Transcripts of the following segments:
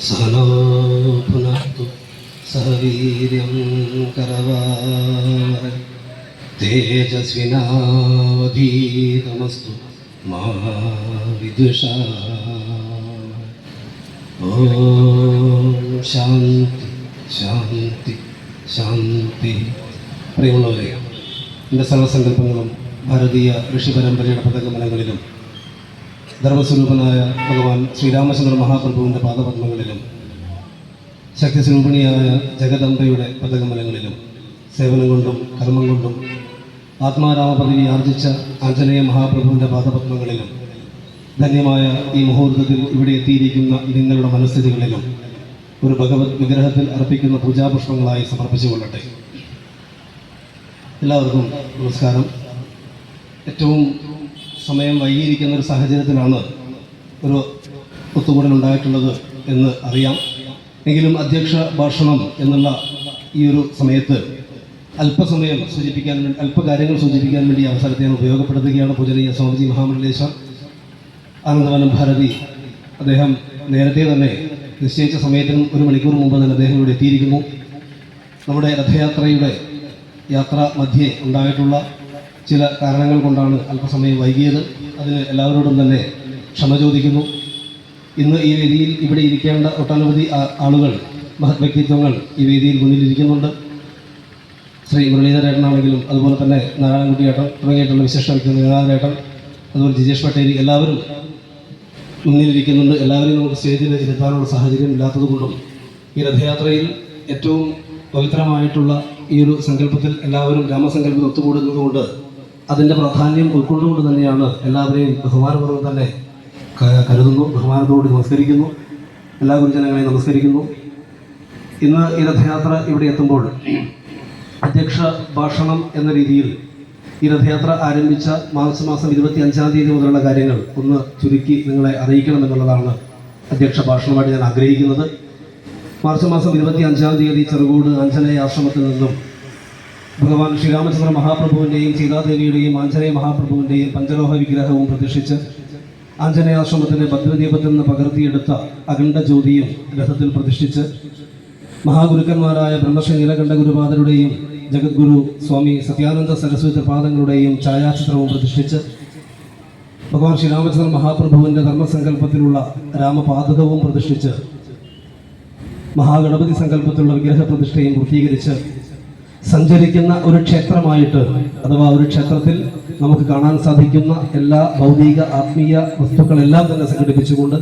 सहनो भुनक्तु सह वीर्यं करवार तेजस्विनावधीतमस्तु मा विदुषा ॐ ശാന്തി ശാന്തി ശാന്തി പ്രിയമുള്ളവരെ എൻ്റെ സർവസങ്കല്പങ്ങളും ഭാരതീയ ഋഷി പരമ്പരയുടെ പതകമലങ്ങളിലും ധർമ്മസ്വരൂപനായ ഭഗവാൻ ശ്രീരാമചന്ദ്ര മഹാപ്രഭുവിന്റെ പാദപത്മങ്ങളിലും ശക്തിസ്വരൂപിണിയായ ജഗദംബയുടെ പദകമലങ്ങളിലും സേവനം കൊണ്ടും കർമ്മം കൊണ്ടും ആത്മാരാമ ആർജിച്ച ആഞ്ജനേയ മഹാപ്രഭുവിന്റെ പാദപത്മങ്ങളിലും ധന്യമായ ഈ മുഹൂർത്തത്തിൽ ഇവിടെ എത്തിയിരിക്കുന്ന നിങ്ങളുടെ മനസ്ഥിതികളിലും ഒരു ഭഗവത് വിഗ്രഹത്തിൽ അർപ്പിക്കുന്ന പൂജാപുഷ്പങ്ങളായി സമർപ്പിച്ചുകൊള്ളട്ടെ എല്ലാവർക്കും നമസ്കാരം. ഏറ്റവും സമയം വൈകിയിരിക്കുന്ന ഒരു സാഹചര്യത്തിലാണ് ഒരു ഒത്തുകൂടൽ ഉണ്ടായിട്ടുള്ളത് എന്ന് അറിയാം. എങ്കിലും അധ്യക്ഷ ഭാഷണം എന്നുള്ള ഈ ഒരു സമയത്ത് അല്പസമയം സൂചിപ്പിക്കാൻ വേണ്ടി അല്പകാര്യങ്ങൾ സൂചിപ്പിക്കാൻ വേണ്ടി അവസരത്തെ ഞാൻ ഉപയോഗപ്പെടുത്തുകയാണ്. പൂജനീയ സ്വാമിജി മഹാമണ്ഡലേശ്വർ ആനന്ദവനം ഭാരതി. അദ്ദേഹം നേരത്തെ തന്നെ നിശ്ചയിച്ച സമയത്തിനും ഒരു മണിക്കൂർ മുമ്പ് തന്നെ അദ്ദേഹം ഇവിടെ എത്തിയിരിക്കുന്നു. നമ്മുടെ രഥയാത്രയുടെ യാത്ര മധ്യേ ഉണ്ടായിട്ടുള്ള ചില കാരണങ്ങൾ കൊണ്ടാണ് അല്പസമയം വൈകിയത്. അതിന് എല്ലാവരോടും തന്നെ ക്ഷമ ചോദിക്കുന്നു. ഇന്ന് ഈ വേദിയിൽ ഇവിടെ ഇരിക്കേണ്ട ഒട്ടനവധി ആളുകൾ മഹത് വ്യക്തിത്വങ്ങൾ ഈ വേദിയിൽ മുന്നിലിരിക്കുന്നുണ്ട്. ശ്രീ മുരളീധരേട്ടനാണെങ്കിലും അതുപോലെ തന്നെ നാരായണൻകുട്ടിയേട്ടൻ തുടങ്ങിയിട്ടുള്ള വിശിഷ്ട വ്യക്തി ഗംഗാധരേട്ടൻ അതുപോലെ ജിജേഷ് പട്ടേരി എല്ലാവരും മുന്നിലിരിക്കുന്നുണ്ട്. എല്ലാവരെയും നമുക്ക് സ്റ്റേജിൽ ഇരുത്താനുള്ള സാഹചര്യം ഇല്ലാത്തതുകൊണ്ടും ഈ രഥയാത്രയിൽ ഏറ്റവും പവിത്രമായിട്ടുള്ള ഈ ഒരു സങ്കല്പത്തിൽ എല്ലാവരും രാമസങ്കല്പത്തിൽ ഒത്തുകൂടുന്നതുകൊണ്ട് അതിന്റെ പ്രാധാന്യം ഉൾക്കൊണ്ടുകൊണ്ട് തന്നെയാണ് എല്ലാവരെയും ബഹുമാനപൂർവം തന്നെ കരുതുന്നു ബഹുമാനത്തോട് നമസ്കരിക്കുന്നു. എല്ലാ ഗുരുജനങ്ങളെയും നമസ്കരിക്കുന്നു. ഇന്ന് ഈ രഥയാത്ര ഇവിടെ എത്തുമ്പോൾ അധ്യക്ഷ ഭാഷണം എന്ന രീതിയിൽ ഈ രഥയാത്ര ആരംഭിച്ച മാർച്ച് മാസം ഇരുപത്തി അഞ്ചാം തീയതി മുതലുള്ള കാര്യങ്ങൾ ഒന്ന് ചുരുക്കി നിങ്ങളെ അറിയിക്കണമെന്നുള്ളതാണ് അധ്യക്ഷ ഭാഷണമായിട്ട് ഞാൻ ആഗ്രഹിക്കുന്നത്. മാർച്ച് മാസം ഇരുപത്തി അഞ്ചാം തീയതി ചെറുകോട് ആഞ്ജനേയ ആശ്രമത്തിൽ നിന്നും ഭഗവാൻ ശ്രീരാമചന്ദ്ര മഹാപ്രഭുവിന്റെയും സീതാദേവിയുടെയും ആഞ്ജനേയ മഹാപ്രഭുവിന്റെയും പഞ്ചലോഹ വിഗ്രഹവും പ്രതിഷ്ഠിച്ച് ആഞ്ജനേയാശ്രമത്തിന്റെ ഭദ്രദീപത്തിൽ നിന്ന് പകർത്തിയെടുത്ത അഖണ്ഡ ജ്യോതിയും രഥത്തിൽ പ്രതിഷ്ഠിച്ച് മഹാഗുരുക്കന്മാരായ ബ്രഹ്മശ്രീ നീലകണ്ഠ ഗുരുപാദരുടെയും ജഗദ്ഗുരു സ്വാമി സത്യാനന്ദ സരസ്വതി പാദങ്ങളുടെയും ഛായാചിത്രവും പ്രതിഷ്ഠിച്ച് ഭഗവാൻ ശ്രീരാമചന്ദ്ര മഹാപ്രഭുവിന്റെ ധർമ്മസങ്കല്പത്തിലുള്ള രാമപാതകവും പ്രതിഷ്ഠിച്ച് മഹാഗണപതി സങ്കല്പത്തിലുള്ള വിഗ്രഹ പ്രതിഷ്ഠയും പൂർത്തീകരിച്ച് സഞ്ചരിക്കുന്ന ഒരു ക്ഷേത്രമായിട്ട് അഥവാ ഒരു ക്ഷേത്രത്തിൽ നമുക്ക് കാണാൻ സാധിക്കുന്ന എല്ലാ ഭൗതിക ആത്മീയ വസ്തുക്കളെല്ലാം തന്നെ സംഘടിപ്പിച്ചുകൊണ്ട്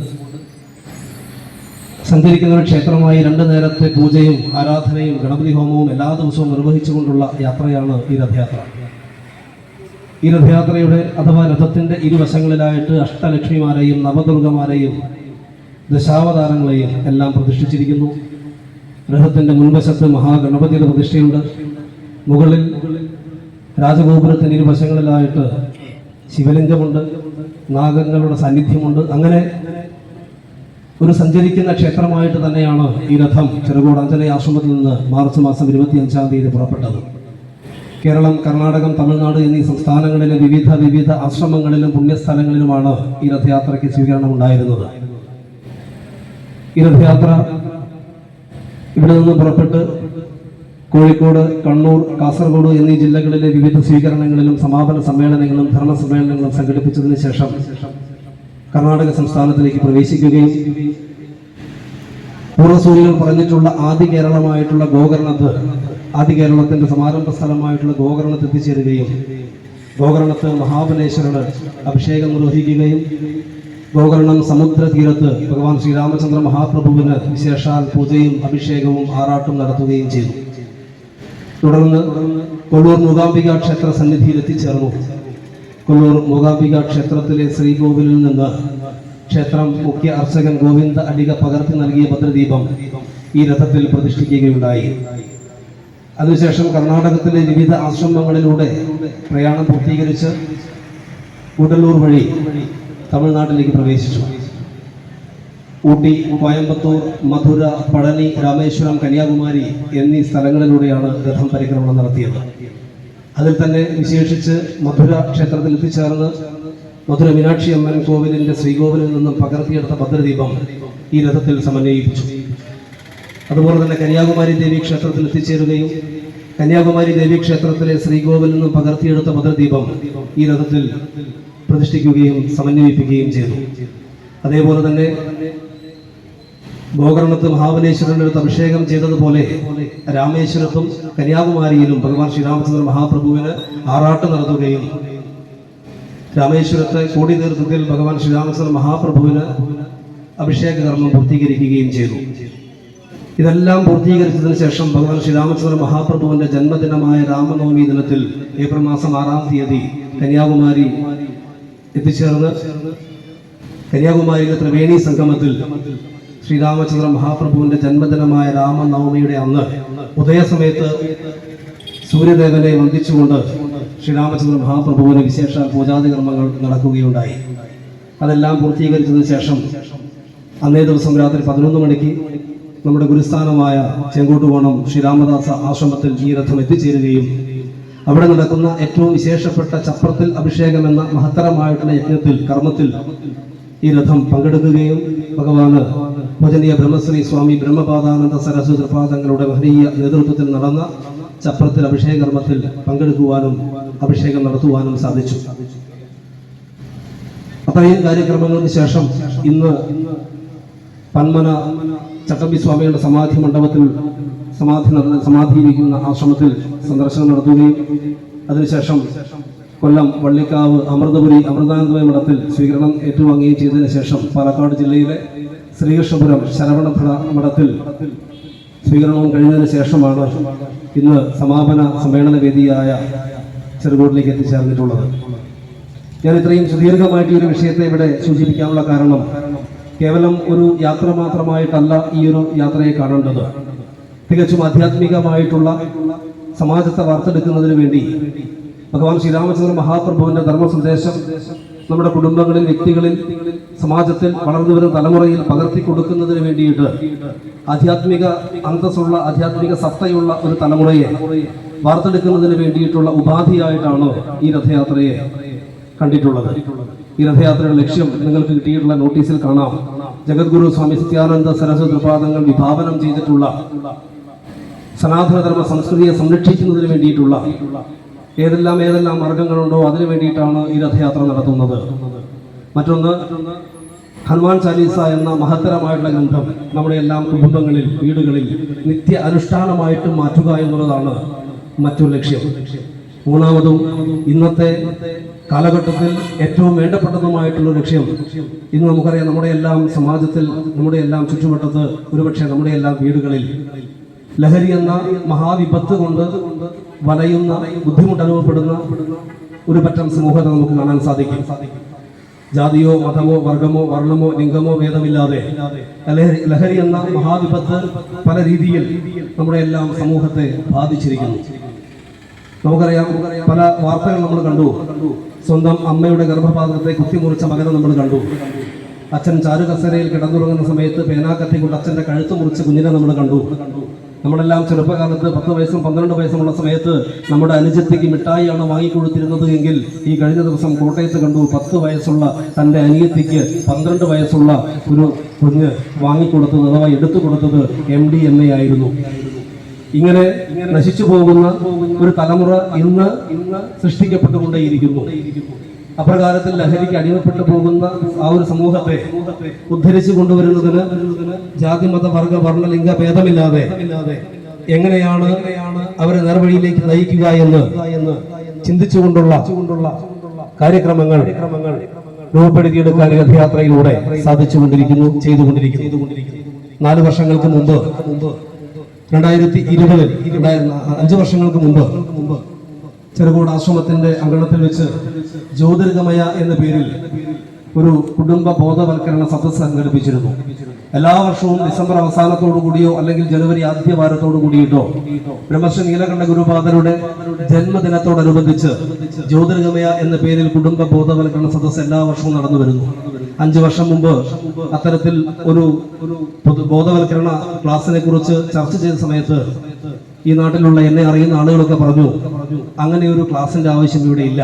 സഞ്ചരിക്കുന്ന ഒരു ക്ഷേത്രമായി രണ്ട് നേരത്തെ പൂജയും ആരാധനയും ഗണപതി ഹോമവും എല്ലാ ദിവസവും നിർവഹിച്ചുകൊണ്ടുള്ള യാത്രയാണ് ഈ രഥയാത്ര ഈ രഥയാത്രയുടെ അഥവാ രഥത്തിന്റെ ഇരുവശങ്ങളിലായിട്ട് അഷ്ടലക്ഷ്മിമാരെയും നവദുർഗമാരെയും ദശാവതാരങ്ങളെയും എല്ലാം പ്രതിഷ്ഠിച്ചിരിക്കുന്നു. രഥത്തിന്റെ മുൻവശത്ത് മഹാഗണപതിയുടെ പ്രതിഷ്ഠയുണ്ട്. മുകളിൽ രാജഗോപുരത്തിന് ഇരുവശങ്ങളിലായിട്ട് ശിവലിംഗമുണ്ട് നാഗങ്ങളുടെ സാന്നിധ്യമുണ്ട്. അങ്ങനെ ഒരു സഞ്ചരിക്കുന്ന ക്ഷേത്രമായിട്ട് തന്നെയാണ് ഈ രഥം ചെറുകോട് അഞ്ജനയ ആശ്രമത്തിൽ നിന്ന് മാർച്ച് മാസം ഇരുപത്തിയഞ്ചാം തീയതി പുറപ്പെട്ടത്. കേരളം കർണാടകം തമിഴ്നാട് എന്നീ സംസ്ഥാനങ്ങളിലെ വിവിധ വിവിധ ആശ്രമങ്ങളിലും പുണ്യസ്ഥലങ്ങളിലുമാണ് ഈ രഥയാത്രയ്ക്ക് സ്വീകരണം ഉണ്ടായിരുന്നത് ഈ രഥയാത്ര ഇവിടെ നിന്ന് പുറപ്പെട്ട് കോഴിക്കോട് കണ്ണൂർ കാസർഗോഡ് എന്നീ ജില്ലകളിലെ വിവിധ സ്വീകരണങ്ങളിലും സമാപന സമ്മേളനങ്ങളും ധർമ്മ സമ്മേളനങ്ങളും സംഘടിപ്പിച്ചതിന് ശേഷം കർണാടക സംസ്ഥാനത്തിലേക്ക് പ്രവേശിക്കുകയും പൂർവസൂര്യകൾ പറഞ്ഞിട്ടുള്ള ആദ്യ കേരളമായിട്ടുള്ള ഗോകർണത്ത് ആദ്യ കേരളത്തിന്റെ സമാരംഭ സ്ഥലമായിട്ടുള്ള ഗോകർണത്ത് എത്തിച്ചേരുകയും ഗോകർണത്ത് മഹാബലേശ്വരന് അഭിഷേകം നിർവഹിക്കുകയും ഗോകർണം സമുദ്ര തീരത്ത് ഭഗവാൻ ശ്രീരാമചന്ദ്ര മഹാപ്രഭുവിന് വിശേഷാൽ പൂജയും അഭിഷേകവും ആറാട്ടും നടത്തുകയും ചെയ്തു. തുടർന്ന് കൊല്ലൂർ മൂകാംബിക ക്ഷേത്ര സന്നിധിയിൽ എത്തിച്ചേർന്നു കൊല്ലൂർ മൂകാംബിക ക്ഷേത്രത്തിലെ ശ്രീകോവിലിൽ നിന്ന് ക്ഷേത്രം മുഖ്യ അർച്ചകൻ ഗോവിന്ദ അടിക പകർത്തി നൽകിയ ഭദ്രദീപം ഈ രഥത്തിൽ പ്രതിഷ്ഠിക്കുകയുണ്ടായി. അതിനുശേഷം കർണാടകത്തിലെ വിവിധ ആശ്രമങ്ങളിലൂടെ പ്രയാണം പൂർത്തീകരിച്ച് കൂടല്ലൂർ വഴി തമിഴ്നാട്ടിലേക്ക് പ്രവേശിച്ചു. ഊട്ടി കോയമ്പത്തൂർ മധുര പഴനി രാമേശ്വരം കന്യാകുമാരി എന്നീ സ്ഥലങ്ങളിലൂടെയാണ് രഥം പരിക്രമണം നടത്തിയത്. അതിൽ തന്നെ വിശേഷിച്ച് മധുര ക്ഷേത്രത്തിൽ എത്തിച്ചേർന്ന് മധുര മീനാക്ഷി അമ്മൻ കോവിലിന്റെ ശ്രീകോവിലിൽ നിന്നും പകർത്തിയെടുത്ത ഭദ്രദീപം ഈ രഥത്തിൽ സമന്വയിപ്പിച്ചു. അതുപോലെ തന്നെ കന്യാകുമാരി ദേവി ക്ഷേത്രത്തിൽ എത്തിച്ചേരുകയും കന്യാകുമാരി ദേവി ക്ഷേത്രത്തിലെ ശ്രീകോവിലിൽ നിന്നും പകർത്തിയെടുത്ത ഭദ്രദീപം ഈ രഥത്തിൽ പ്രതിഷ്ഠിക്കുകയും സമന്വയിപ്പിക്കുകയും ചെയ്തു. അതേപോലെ തന്നെ ഗോകർണത്ത് മഹാബലേശ്വരന്റെ അടുത്ത് അഭിഷേകം ചെയ്തതുപോലെ രാമേശ്വരത്തും കന്യാകുമാരിയിലും ഭഗവാൻ ശ്രീരാമചന്ദ്ര മഹാപ്രഭുവിന് ആറാട്ട് നടത്തുകയും രാമേശ്വരത്തെ കോടി തീർത്ഥത്തിൽ ഭഗവാൻ ശ്രീരാമചന്ദ്ര മഹാപ്രഭുവിന് അഭിഷേക കർമ്മം പൂർത്തീകരിക്കുകയും ചെയ്തു. ഇതെല്ലാം പൂർത്തീകരിച്ചതിന് ശേഷം ഭഗവാൻ ശ്രീരാമചന്ദ്ര മഹാപ്രഭുവിന്റെ ജന്മദിനമായ രാമനവമി ദിനത്തിൽ ഏപ്രിൽ മാസം ആറാം തീയതി കന്യാകുമാരി എത്തിച്ചേർന്ന് കന്യാകുമാരിയിലെ ത്രിവേണി സംഗമത്തിൽ ശ്രീരാമചന്ദ്ര മഹാപ്രഭുവിന്റെ ജന്മദിനമായ രാമനവമിയുടെ അന്ന് ഉദയസമയത്ത് സൂര്യദേവനെ വന്ദിച്ചുകൊണ്ട് ശ്രീരാമചന്ദ്ര മഹാപ്രഭുവിന് വിശേഷ പൂജാതി കർമ്മങ്ങൾ നടക്കുകയുണ്ടായി. അതെല്ലാം പൂർത്തീകരിച്ചതിന് ശേഷം അന്നേ ദിവസം രാത്രി പതിനൊന്ന് മണിക്ക് നമ്മുടെ ഗുരുസ്ഥാനമായ ചെങ്കോട്ടുകോണം ശ്രീരാമദാസ ആശ്രമത്തിൽ ഈ രഥം എത്തിച്ചേരുകയും അവിടെ നടക്കുന്ന ഏറ്റവും വിശേഷപ്പെട്ട ചപ്രത്തിൽ അഭിഷേകം എന്ന മഹത്തരമായിട്ടുള്ള യജ്ഞത്തിൽ കർമ്മത്തിൽ ഈ രഥം പങ്കെടുക്കുകയും ഭഗവാന് പൂജനീയ ബ്രഹ്മശ്രീ സ്വാമി ബ്രഹ്മപാദാനന്ദ സരസ്വതി പാദങ്ങളുടെ മഹനീയ നേതൃത്വത്തിൽ നടന്ന ചപ്രത്തിൽ അഭിഷേക കർമ്മത്തിൽ പങ്കെടുക്കുവാനും അഭിഷേകം നടത്തുവാനും സാധിച്ചു. അത്രയും കാര്യക്രമങ്ങൾക്ക് ശേഷം ഇന്ന് പന്മന ചട്ടമ്പി സ്വാമിയുടെ സമാധി മണ്ഡപത്തിൽ സമാധി നടന്ന സമാധിയിരിക്കുന്ന ആശ്രമത്തിൽ സന്ദർശനം നടത്തുകയും അതിനുശേഷം കൊല്ലം വള്ളിക്കാവ് അമൃതപുരി അമൃതാനന്ദമയ മഠത്തിൽ സ്വീകരണം ഏറ്റുവാങ്ങുകയും ചെയ്തതിനു ശേഷം പാലക്കാട് ജില്ലയിലെ ശ്രീകൃഷ്ണപുരം ശരവണഭട മഠത്തിൽ സ്വീകരണവും കഴിഞ്ഞതിന് ശേഷമാണ് ഇന്ന് സമാപന സമ്മേളന വേദിയായ ചെറുകോട്ടിലേക്ക് എത്തിച്ചേർന്നിട്ടുള്ളത്. ഞാൻ ഇത്രയും സുദീർഘമായിട്ട് ഒരു വിഷയത്തെ ഇവിടെ സൂചിപ്പിക്കാനുള്ള കാരണം കേവലം ഒരു യാത്ര മാത്രമായിട്ടല്ല ഈ ഒരു യാത്രയെ കാണേണ്ടത്. തികച്ചും ആധ്യാത്മികമായിട്ടുള്ള സമാജത്തെ വാർത്തെടുക്കുന്നതിന് വേണ്ടി ഭഗവാൻ ശ്രീരാമചന്ദ്ര മഹാപ്രഭുവിന്റെ ധർമ്മ സന്ദേശം നമ്മുടെ കുടുംബങ്ങളിൽ വ്യക്തികളിൽ സമാജത്തിൽ വളർന്നു വരുന്ന തലമുറയിൽ പകർത്തി കൊടുക്കുന്നതിന് വേണ്ടിയിട്ട് ആധ്യാത്മിക അന്തസ്സുള്ള ആധ്യാത്മിക സത്തയുള്ള ഒരു തലമുറയെ വാർത്തെടുക്കുന്നതിന് വേണ്ടിയിട്ടുള്ള ഉപാധിയായിട്ടാണ് ഈ രഥയാത്രയെ കണ്ടിട്ടുള്ളത്. ഈ രഥയാത്രയുടെ ലക്ഷ്യം നിങ്ങൾക്ക് കിട്ടിയിട്ടുള്ള നോട്ടീസിൽ കാണാം. ജഗദ്ഗുരു സ്വാമി സത്യാനന്ദ സരസ്വതി പാദങ്ങൾ വിഭാവനം ചെയ്തിട്ടുള്ള സനാതനധർമ്മ സംസ്കൃതിയെ സംരക്ഷിക്കുന്നതിന് വേണ്ടിയിട്ടുള്ള ഏതെല്ലാം ഏതെല്ലാം മാർഗങ്ങളുണ്ടോ അതിനു വേണ്ടിയിട്ടാണ് ഈ രഥയാത്ര നടത്തുന്നത്. മറ്റൊന്ന് ഹനുമാൻ ചാലീസ എന്ന മഹത്തരമായിട്ടുള്ള ഗ്രന്ഥം നമ്മുടെ എല്ലാം കുടുംബങ്ങളിൽ വീടുകളിൽ നിത്യ അനുഷ്ഠാനമായിട്ട് മാറ്റുക എന്നുള്ളതാണ് മറ്റൊരു ലക്ഷ്യം. മൂന്നാമതും ഇന്നത്തെ കാലഘട്ടത്തിൽ ഏറ്റവും വേണ്ടപ്പെട്ടതുമായിട്ടുള്ള ലക്ഷ്യം ഇന്ന് നമുക്കറിയാം നമ്മുടെ എല്ലാം സമാജത്തിൽ നമ്മുടെ എല്ലാം ചുറ്റുവട്ടത്ത് ഒരുപക്ഷെ നമ്മുടെ എല്ലാം വീടുകളിൽ ലഹരി എന്ന മഹാവിപത്ത് കൊണ്ട് വലയുന്ന ബുദ്ധിമുട്ട് അനുഭവപ്പെടുന്ന ഒരു പറ്റം സമൂഹത്തെ നമുക്ക് കാണാൻ സാധിക്കും. ജാതിയോ മതമോ വർഗമോ വർണമോ ലിംഗമോ ഭേദമില്ലാതെ ലഹരി എന്ന മഹാവിപത്ത് പല രീതിയിൽ നമ്മുടെ എല്ലാം സമൂഹത്തെ ബാധിച്ചിരിക്കുന്നു. നമുക്കറിയാം പല വാർത്തകൾ നമ്മൾ കണ്ടു. സ്വന്തം അമ്മയുടെ ഗർഭപാത്രത്തെ കുത്തിമുറിച്ച മകനെ നമ്മൾ കണ്ടു. അച്ഛൻ ചാരുകസരയിൽ കിടന്നുറങ്ങുന്ന സമയത്ത് പേനാക്കത്തി കൊണ്ട് അച്ഛന്റെ കഴുത്ത് മുറിച്ച് കുഞ്ഞിനെ നമ്മൾ കണ്ടു. നമ്മളെല്ലാം ചെറുപ്പകാലത്ത് പത്ത് വയസ്സും പന്ത്രണ്ട് വയസ്സുമുള്ള സമയത്ത് നമ്മുടെ അനുജത്തിക്ക് മിഠായിയാണ് വാങ്ങിക്കൊടുത്തിരുന്നത് എങ്കിൽ ഈ കഴിഞ്ഞ ദിവസം കോട്ടയത്ത് കണ്ടു പത്ത് വയസ്സുള്ള തന്റെ അനിയത്തിക്ക് പന്ത്രണ്ട് വയസ്സുള്ള ഒരു കുഞ്ഞ് വാങ്ങിക്കൊടുത്തത് അഥവാ എടുത്തു കൊടുത്തത് എം ഡി എം എ ആയിരുന്നു. ഇങ്ങനെ നശിച്ചു പോകുന്ന ഒരു തലമുറ ഇന്ന് ഇന്ന് സൃഷ്ടിക്കപ്പെട്ടുകൊണ്ടേയിരിക്കുന്നു. അപ്രകാരത്തിൽ ലഹരിക്ക് അടിമപ്പെട്ടു പോകുന്ന ആ ഒരു സമൂഹത്തെ ഉദ്ധരിച്ചു കൊണ്ടുവരുന്നതിന് ജാതി മത വർഗ വർണലിംഗ ഭേദമില്ലാതെ എങ്ങനെയാണ് അവരെ നേർവഴിയിലേക്ക് നയിക്കുക എന്ന് ചിന്തിച്ചുകൊണ്ടുള്ള കാര്യക്രമങ്ങൾ രൂപപ്പെടുത്തിയെടുക്കാൻ രഥയാത്രയിലൂടെ സാധിച്ചുകൊണ്ടിരിക്കുന്നു ചെയ്തുകൊണ്ടിരിക്കുന്നു. നാല് വർഷങ്ങൾക്ക് മുമ്പ് രണ്ടായിരത്തി ഇരുപതിൽ അഞ്ചു വർഷങ്ങൾക്ക് മുമ്പ് ചെറുകോട് ആശ്രമത്തിന്റെ അങ്കണത്തിൽ വെച്ച് ജ്യോതിർഗമയ എന്ന പേരിൽ ഒരു കുടുംബ ബോധവൽക്കരണ സദസ് സംഘടിപ്പിച്ചിരുന്നു. എല്ലാ വർഷവും ഡിസംബർ അവസാനത്തോടു കൂടിയോ അല്ലെങ്കിൽ ജനുവരി ആദ്യ വാരത്തോടു കൂടിയിട്ടോ ബ്രഹ്മശ്രീ നീലകണ്ഠ ഗുരുപാദരുടെ ജന്മദിനത്തോടനുബന്ധിച്ച് ജ്യോതിർഗമയ എന്ന പേരിൽ കുടുംബ ബോധവൽക്കരണ സദസ് എല്ലാ വർഷവും നടന്നു വരുന്നു. അഞ്ചു വർഷം മുമ്പ് അത്തരത്തിൽ ഒരു ബോധവൽക്കരണ ക്ലാസിനെ കുറിച്ച് ചർച്ച ചെയ്ത സമയത്ത് ഈ നാട്ടിലുള്ള എന്നെ അറിയുന്ന ആളുകളൊക്കെ പറഞ്ഞു അങ്ങനെ ഒരു ക്ലാസിന്റെ ആവശ്യം ഇവിടെ ഇല്ല.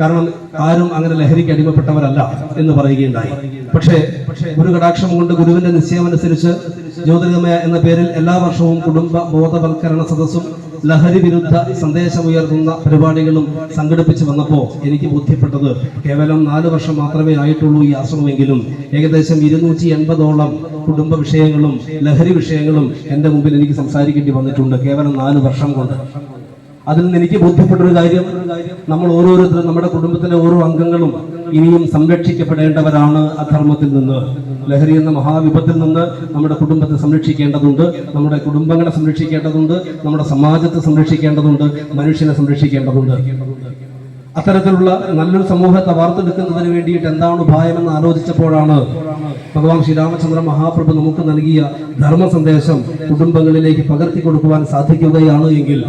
കാരണം ആരും അങ്ങനെ ലഹരിക്ക് അടിമപ്പെട്ടവരല്ല എന്ന് പറയുകയുണ്ടായി. പക്ഷേ ഒരു കടാക്ഷം കൊണ്ട് ഗുരുവിന്റെ നിശ്ചയമനുസരിച്ച് ജ്യോതിർഗമയ എന്ന പേരിൽ എല്ലാ വർഷവും കുടുംബ ബോധവൽക്കരണ സദസ്സും ലഹരി വിരുദ്ധ സന്ദേശമുയർത്തുന്ന പരിപാടികളും സംഘടിപ്പിച്ചു വന്നപ്പോൾ എനിക്ക് ബോധ്യപ്പെട്ടത് കേവലം നാല് വർഷം മാത്രമേ ആയിട്ടുള്ളൂ ഈ ആശ്രമമെങ്കിലും ഏകദേശം ഇരുന്നൂറ്റി എൺപതോളം കുടുംബ വിഷയങ്ങളും ലഹരി വിഷയങ്ങളും എന്റെ മുമ്പിൽ എനിക്ക് സംസാരിക്കേണ്ടി വന്നിട്ടുണ്ട് കേവലം നാല് വർഷം കൊണ്ട്. അതിൽ നിന്ന് എനിക്ക് ബോധ്യപ്പെട്ടൊരു കാര്യം നമ്മൾ ഓരോരുത്തരും നമ്മുടെ കുടുംബത്തിലെ ഓരോ അംഗങ്ങളും ഇനിയും സംരക്ഷിക്കപ്പെടേണ്ടവരാണ് അധർമ്മത്തിൽ നിന്ന്. ലഹരി എന്ന മഹാവിപത്തിൽ നിന്ന് നമ്മുടെ കുടുംബത്തെ സംരക്ഷിക്കേണ്ടതുണ്ട്. നമ്മുടെ കുടുംബങ്ങളെ സംരക്ഷിക്കേണ്ടതുണ്ട്. നമ്മുടെ സമാജത്തെ സംരക്ഷിക്കേണ്ടതുണ്ട്. മനുഷ്യനെ സംരക്ഷിക്കേണ്ടതുണ്ട്. അത്തരത്തിലുള്ള നല്ലൊരു സമൂഹത്തെ വാർത്തെടുക്കുന്നതിന് വേണ്ടിയിട്ട് എന്താണ് ഉപായമെന്ന് ആലോചിച്ചപ്പോഴാണ് ഭഗവാൻ ശ്രീരാമചന്ദ്ര മഹാപ്രഭു നമുക്ക് നൽകിയ ധർമ്മ സന്ദേശം കുടുംബങ്ങളിലേക്ക് പകർത്തി കൊടുക്കുവാൻ സാധിക്കുകയാണ് എങ്കിൽ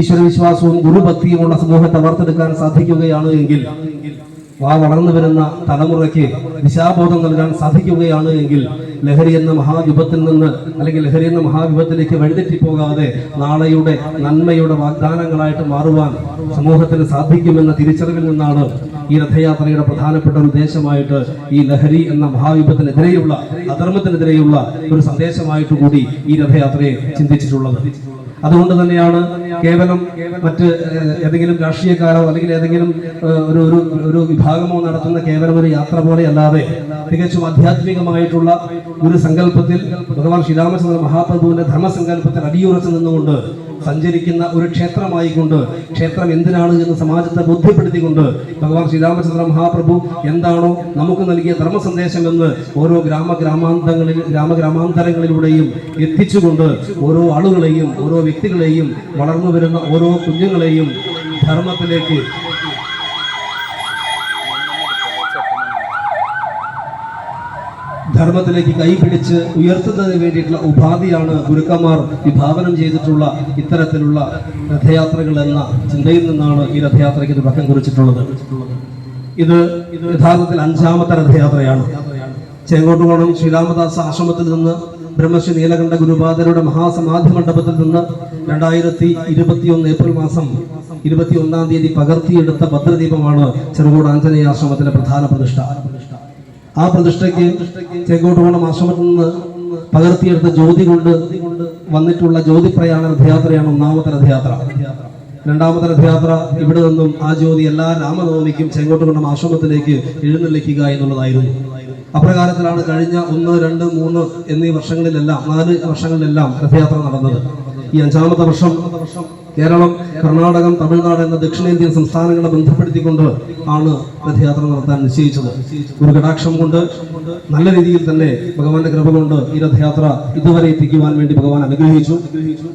ഈശ്വരവിശ്വാസവും ഗുരുഭക്തിയുമുള്ള സമൂഹത്തെ വാർത്തെടുക്കാൻ സാധിക്കുകയാണ് എങ്കിൽ ആ വളർന്നു വരുന്ന തലമുറയ്ക്ക് ദിശാബോധം നൽകാൻ സാധിക്കുകയാണ് എങ്കിൽ ലഹരി എന്ന മഹാവിപത്തിൽ നിന്ന് അല്ലെങ്കിൽ ലഹരി എന്ന മഹാവിപത്തിലേക്ക് വഴിതെറ്റിപ്പോകാതെ നാളെയുടെ നന്മയുടെ വാഗ്ദാനങ്ങളായിട്ട് മാറുവാൻ സമൂഹത്തിന് സാധിക്കുമെന്ന തിരിച്ചറിവിൽ നിന്നാണ് ഈ രഥയാത്രയുടെ പ്രധാനപ്പെട്ട ഉദ്ദേശമായിട്ട് ഈ ലഹരി എന്ന മഹാവിപത്തിനെതിരെയുള്ള അധർമ്മത്തിനെതിരെയുള്ള ഒരു സന്ദേശമായിട്ട് കൂടി ഈ രഥയാത്രയെ ചിന്തിച്ചിട്ടുള്ളത്. അതുകൊണ്ട് തന്നെയാണ് കേവലം മറ്റ് ഏതെങ്കിലും രാഷ്ട്രീയക്കാരോ അല്ലെങ്കിൽ ഏതെങ്കിലും ഒരു ഒരു ഒരു വിഭാഗമോ നടത്തുന്ന കേവലം ഒരു യാത്ര പോലെ അല്ലാതെ തികച്ചും ആധ്യാത്മികമായിട്ടുള്ള ഒരു സങ്കല്പത്തിൽ ഭഗവാൻ ശ്രീരാമചന്ദ്ര മഹാപ്രഭുവിന്റെ ധർമ്മസങ്കല്പത്തിൽ അടിയുറച്ചു നിന്നുകൊണ്ട് സഞ്ചരിക്കുന്ന ഒരു ക്ഷേത്രമായിക്കൊണ്ട് ക്ഷേത്രം എന്തിനാണ് എന്ന് സമാജത്തെ ബോധ്യപ്പെടുത്തിക്കൊണ്ട് ഭഗവാൻ ശ്രീരാമചന്ദ്ര മഹാപ്രഭു എന്താണോ നമുക്ക് നൽകിയ ധർമ്മ സന്ദേശം എന്ന് ഓരോ ഗ്രാമ ഗ്രാമാന്തങ്ങളിൽ ഗ്രാമഗ്രാമാന്തരങ്ങളിലൂടെയും എത്തിച്ചുകൊണ്ട് ഓരോ ആളുകളെയും ഓരോ വ്യക്തികളെയും വളർന്നു വരുന്ന ഓരോ കുഞ്ഞുങ്ങളെയും ധർമ്മത്തിലേക്ക് ധർമ്മത്തിലേക്ക് കൈപിടിച്ച് ഉയർത്തുന്നതിന് വേണ്ടിയിട്ടുള്ള ഉപാധിയാണ് ഗുരുക്കന്മാർ വിഭാവനം ചെയ്തിട്ടുള്ള ഇത്തരത്തിലുള്ള രഥയാത്രകൾ എന്ന ചിന്തയിൽ നിന്നാണ് ഈ രഥയാത്രയ്ക്ക് തുടക്കം കുറിച്ചിട്ടുള്ളത്. ഇത് യഥാർത്ഥത്തിൽ അഞ്ചാമത്തെ രഥയാത്രയാണ്. ചേങ്കോട്ടുകോണം ശ്രീരാമദാസ ആശ്രമത്തിൽ നിന്ന് ബ്രഹ്മശ്രീ നീലകണ്ഠ ഗുരുപാദരുടെ മഹാസമാധി മണ്ഡപത്തിൽ നിന്ന് രണ്ടായിരത്തി ഇരുപത്തിയൊന്ന് ഏപ്രിൽ മാസം ഇരുപത്തി ഒന്നാം തീയതി പകർത്തിയെടുത്ത ഭദ്രദീപമാണ് ചെറുകോട് ആഞ്ജനേയ ആശ്രമത്തിലെ പ്രധാന പ്രതിഷ്ഠ. ആ പ്രതിഷ്ഠയ്ക്ക് ചെങ്കോട്ടുകോണം ആശ്രമത്തിൽ നിന്ന് പകർത്തിയെടുത്ത ജ്യോതി കൊണ്ട് വന്നിട്ടുള്ള ജ്യോതി പ്രയാണ രഥയാത്രയാണ് ഒന്നാമത്തെ രഥയാത്ര. രണ്ടാമത്തെ രഥയാത്ര ഇവിടെ നിന്നും ആ ജ്യോതി എല്ലാ രാമനവമിക്കും ചെങ്കോട്ടുകോണം ആശ്രമത്തിലേക്ക് എഴുന്നള്ളിക്കുക എന്നുള്ളതായിരുന്നു. അപ്രകാരത്തിലാണ് കഴിഞ്ഞ ഒന്ന് രണ്ട് മൂന്ന് എന്നീ വർഷങ്ങളിലെല്ലാം നാല് വർഷങ്ങളിലെല്ലാം രഥയാത്ര നടന്നത്. ഈ അഞ്ചാമത്തെ വർഷം കേരളം കർണാടകം തമിഴ്നാട് എന്ന ദക്ഷിണേന്ത്യൻ സംസ്ഥാനങ്ങളെ ബന്ധപ്പെടുത്തിക്കൊണ്ട് ആണ് രഥയാത്ര നടത്താൻ നിശ്ചയിച്ചത്. ഒരു കടാക്ഷം കൊണ്ട് നല്ല രീതിയിൽ തന്നെ ഭഗവാന്റെ കൃപ കൊണ്ട് ഈ രഥയാത്ര ഇതുവരെ എത്തിക്കുവാൻ വേണ്ടി ഭഗവാൻ അനുഗ്രഹിച്ചു.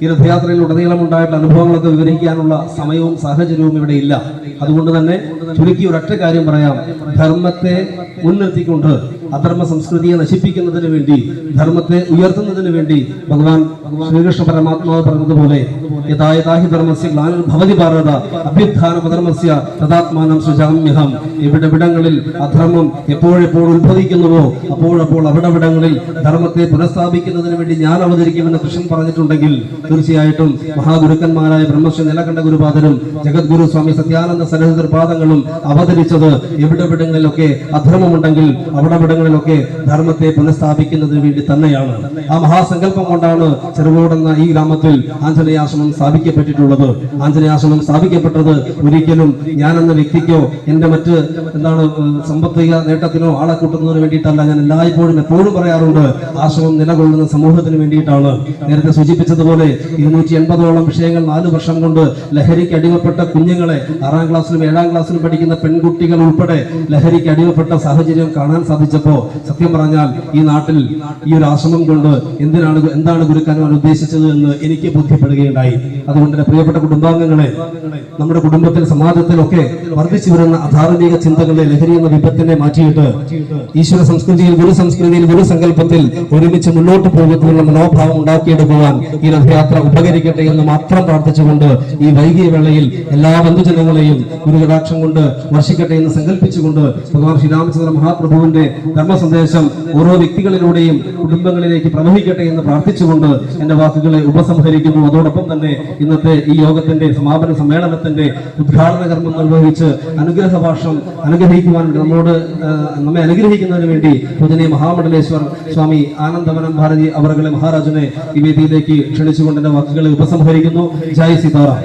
ഈ രഥയാത്രയിൽ ഉടനീളം ഉണ്ടായിട്ടുള്ള അനുഭവങ്ങളൊക്കെ വിവരിക്കാനുള്ള സമയവും സാഹചര്യവും ഇവിടെ ഇല്ല. അതുകൊണ്ട് തന്നെ ചുരുക്കി ഒരൊറ്റ കാര്യം പറയാം. ധർമ്മത്തെ മുൻനിർത്തിക്കൊണ്ട് അധർമ്മ സംസ്കൃതിയെ നശിപ്പിക്കുന്നതിന് വേണ്ടി ധർമ്മത്തെ ഉയർത്തുന്നതിന് വേണ്ടി ഭഗവാൻ ശ്രീകൃഷ്ണ പരമാത്മാവ് പറഞ്ഞതുപോലെ യഥായഥാഹി ധർമ്മസ്യ ഗ്ലാനിർഭവതി ഭാരത അഭ്യുത്ഥാനപധർമ്മസ്യ തഥാത്മാനം സൃജാമ്യഹം. ഇവിടെവിടങ്ങളിൽ അധർമ്മം എപ്പോഴെപ്പോൾ ഉത്ഭവിക്കുന്നുവോ അപ്പോഴപ്പോൾ അവിടവിടങ്ങളിൽ ധർമ്മത്തെ പുനഃസ്ഥാപിക്കുന്നതിന് വേണ്ടി ഞാൻ അവതരിക്കുമെന്ന് കൃഷ്ണൻ പറഞ്ഞിട്ടുണ്ടെങ്കിൽ തീർച്ചയായിട്ടും മഹാഗുരുക്കന്മാരായ ബ്രഹ്മശ്രീ നിലകണ്ഠ ഗുരുപാദനും ജഗദ്ഗുരു സ്വാമി സത്യാനന്ദ സരസ്വതി അവതരിച്ചത് എവിടെവിടങ്ങളിലൊക്കെ അധർമ്മമുണ്ടെങ്കിൽ അവിടവിടങ്ങളിലൊക്കെ ധർമ്മത്തെ പുനഃസ്ഥാപിക്കുന്നതിന് വേണ്ടി തന്നെയാണ്. ആ മഹാസങ്കല്പം കൊണ്ടാണ് ചെറുകോടെന്ന ഈ ഗ്രാമത്തിൽ ആഞ്ജനേയാശ്രമം സ്ഥാപിക്കപ്പെട്ടിട്ടുള്ളത്. ആഞ്ജനേയാശ്രമം സ്ഥാപിക്കപ്പെട്ടത് ഒരിക്കലും ഞാൻ എന്ന വ്യക്തിക്കോ എന്റെ മറ്റ് എന്താണ് സാമ്പത്തിക നേട്ടത്തിനോ ആളെ കൂട്ടുന്നതിന് വേണ്ടിയിട്ടല്ല ഞാൻ എല്ലായ്പ്പോഴും എപ്പോഴും പറയാറുണ്ട് ആശ്രമം നിലകൊള്ളുന്ന സമൂഹത്തിന് വേണ്ടിയിട്ടാണ്. നേരത്തെ സൂചിപ്പിച്ചതുപോലെ ഇരുന്നൂറ്റി എൺപതോളം വിഷയങ്ങൾ നാല് വർഷം കൊണ്ട് ലഹരിക്ക് അടിമപ്പെട്ട കുഞ്ഞുങ്ങളെ ആറാം ക്ലാസ്സിലും ഏഴാം ക്ലാസ്സിലും പഠിക്കുന്ന പെൺകുട്ടികൾ ഉൾപ്പെടെ ലഹരിക്ക് അടിമപ്പെട്ട സാഹചര്യം കാണാൻ സാധിച്ചപ്പോ സത്യം പറഞ്ഞാൽ ഈ നാട്ടിൽ ഈ ഒരു ആശ്രമം കൊണ്ട് എന്തിനാണ് എന്താണ് ഗുരുക്കന്മാർ ഉദ്ദേശിച്ചത് എന്ന് എനിക്ക് ബോധ്യപ്പെടുകയുണ്ടായി. അതുകൊണ്ട് തന്നെ പ്രിയപ്പെട്ട കുടുംബാംഗങ്ങളെ നമ്മുടെ കുടുംബത്തിൽ സമാജത്തിലൊക്കെ വർദ്ധിച്ചു വരുന്ന അധാർമിക ചിന്തകളെ ലഹരി എന്ന വിപത്തിനെ മാറ്റിയിട്ട് ഈശ്വര സംസ്കൃതിയിൽ ഗുരു സംസ്കൃതിയിൽ ഗുരു സങ്കല്പത്തിൽ ഒരുമിച്ച് മുന്നോട്ട് പോകുന്നതിനുള്ള മനോഭാവം ഉണ്ടാക്കിയെടുക്കുവാൻ ഈ രഥയാത്ര ഉപകരിക്കട്ടെ എന്ന് മാത്രം പ്രാർത്ഥിച്ചുകൊണ്ട് ഈ വൈകിയ വേളയിൽ എല്ലാ ബന്ധുജനങ്ങളെയും ഗുരുകടാക്ഷം കൊണ്ട് വർഷിക്കട്ടെ എന്ന് സങ്കല്പിച്ചുകൊണ്ട് ഭഗവാൻ ശ്രീരാമചന്ദ്ര മഹാപ്രഭുവിന്റെ ധർമ്മ സന്ദേശം ഓരോ വ്യക്തികളിലൂടെയും കുടുംബങ്ങളിലേക്ക് പ്രവഹിക്കട്ടെ എന്ന് പ്രാർത്ഥിച്ചുകൊണ്ട് എന്റെ വാക്കുകളെ ഉപസംഹരിക്കുന്നു. അതോടൊപ്പം തന്നെ ഇന്നത്തെ ഈ യോഗത്തിന്റെ സമാപന സമ്മേളനത്തിന്റെ ഉദ്ഘാടന കർമ്മം നിർവഹിച്ച് അനുഗ്രഹ ഭാഷം അനുഗ്രഹിക്കുവാൻ നമ്മോട് നമ്മെ അനുഗ്രഹിക്കുന്നതിന് വേണ്ടി പൂജനീയ മഹാമണ്ഡലേശ്വർ സ്വാമി ആനന്ദവനം ഭാരതി അവർകളെ മഹാരാജനെ ഈ വേദിയിലേക്ക് ക്ഷണിച്ചുകൊണ്ട് എന്റെ വാക്കുകളെ ഉപസംഹരിക്കുന്നു. ജയ് സീതാറാം.